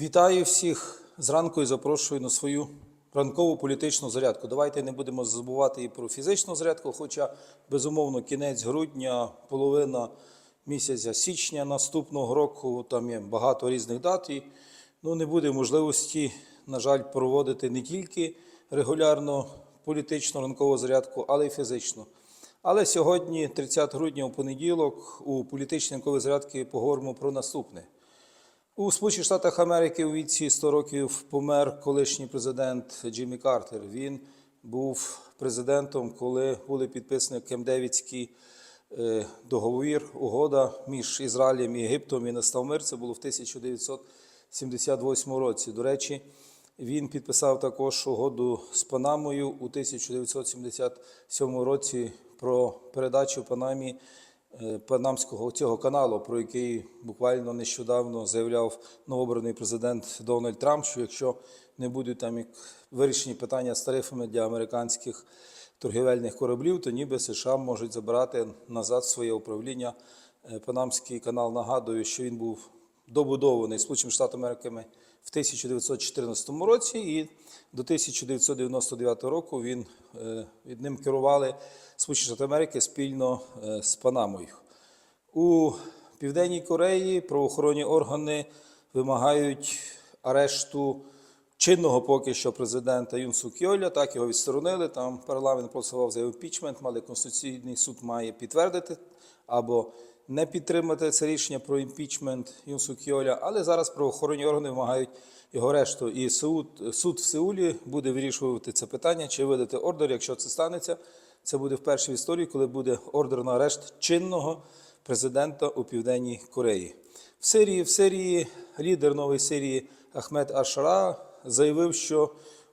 Вітаю всіх зранку і запрошую на свою ранкову політичну зарядку. Давайте не будемо забувати і про фізичну зарядку, хоча, безумовно, кінець грудня, половина місяця січня наступного року, там є багато різних дат, і ну, не буде можливості, на жаль, проводити не тільки регулярно політичну ранкову зарядку, але й фізичну. Але сьогодні, 30 грудня, у понеділок, у політичній ранковій зарядці поговоримо про наступне. У Сполучених Штатах Америки у віці 100 років помер колишній президент Джиммі Картер. Він був президентом, коли були підписані Кемдевідський е, договір, угода між Ізраїлем і Єгиптом і настав мир. Це було в 1978 році. До речі, він підписав також угоду з Панамою у 1977 році про передачу Панамі Панамського цього каналу, про який буквально нещодавно заявляв новообраний президент Дональд Трамп, що якщо не будуть там як вирішені питання з тарифами для американських торгівельних кораблів, то ніби США можуть забирати назад своє управління. Е, Панамський канал нагадую, що він був добудований Сполученими Штатами Америки в 1914 році, і до 1999 року він е, ним керували Сполучені Штати Америки спільно е, з Панамою. У Південній Кореї правоохоронні органи вимагають арешту чинного поки що президента Юн Сук Йоля. Так його відсторонили. Там парламент проголосував за імпічмент, але Конституційний суд має підтвердити або не підтримати це рішення про імпічмент Юн Сук Йоля. Але зараз правоохоронні органи вимагають його арешту. І суд, суд в Сеулі буде вирішувати це питання, чи видати ордер, якщо це станеться. Це буде вперше в історії, коли буде ордер на арешт чинного президента у Південній Кореї. В Сирії, в Сирії лідер нової Сирії Ахмед Ашара заявив, що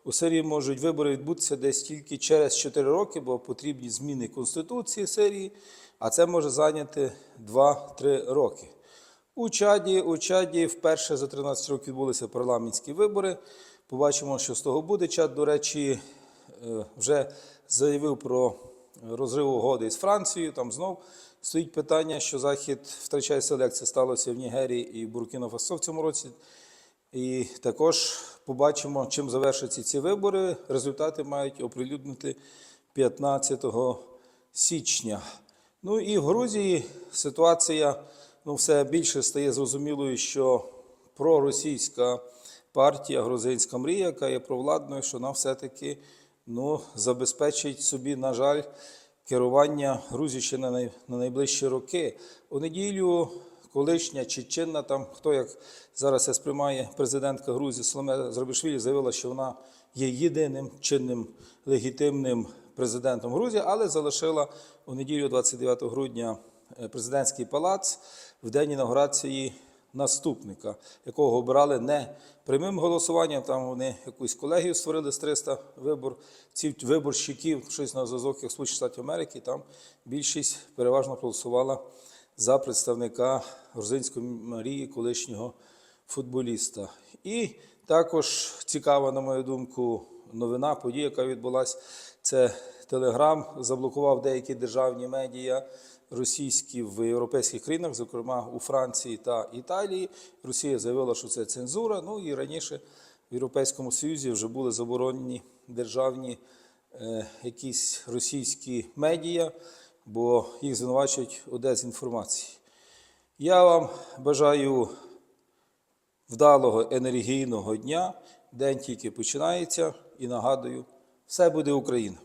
у Сирії можуть вибори відбутися десь тільки через 4 роки, бо потрібні зміни Конституції Сирії, а це може зайняти 2-3 роки. У Чаді, у Чаді вперше за 13 років відбулися парламентські вибори. Побачимо, що з того буде. Чад, до речі, е, вже заявив про розрив угоди з Францією. Там знов стоїть питання, що Захід втрачає це сталося в Нігерії і Буркіно Фасо в цьому році. І також побачимо, чим завершаться ці вибори. Результати мають оприлюднити 15 січня. Ну і в Грузії ситуація ну, все більше стає зрозумілою, що проросійська партія Грузинська мрія, яка є провладною, що вона все-таки ну, забезпечить собі, на жаль, керування Грузії ще на, най, на найближчі роки. У неділю колишня чи чинна, там хто як зараз це сприймає президентка Грузії Соломе Зрабишвілі, заявила, що вона є єдиним чинним легітимним президентом Грузії, але залишила у неділю 29 грудня е, президентський палац в день інаугурації наступника, якого обирали не прямим голосуванням. Там вони якусь колегію створили з 300 виборців, виборщиків, щось на зв'язок як Штатів Америки. Там більшість переважно проголосувала за представника грузинської Марії, колишнього футболіста. І також цікава, на мою думку, новина, подія, яка відбулася, це Телеграм заблокував деякі державні медіа російські в європейських країнах, зокрема у Франції та Італії. Росія заявила, що це цензура. Ну і раніше в Європейському Союзі вже були заборонені державні е, якісь російські медіа, бо їх звинувачують у дезінформації. Я вам бажаю вдалого енергійного дня. День тільки починається і нагадую, все буде Україна.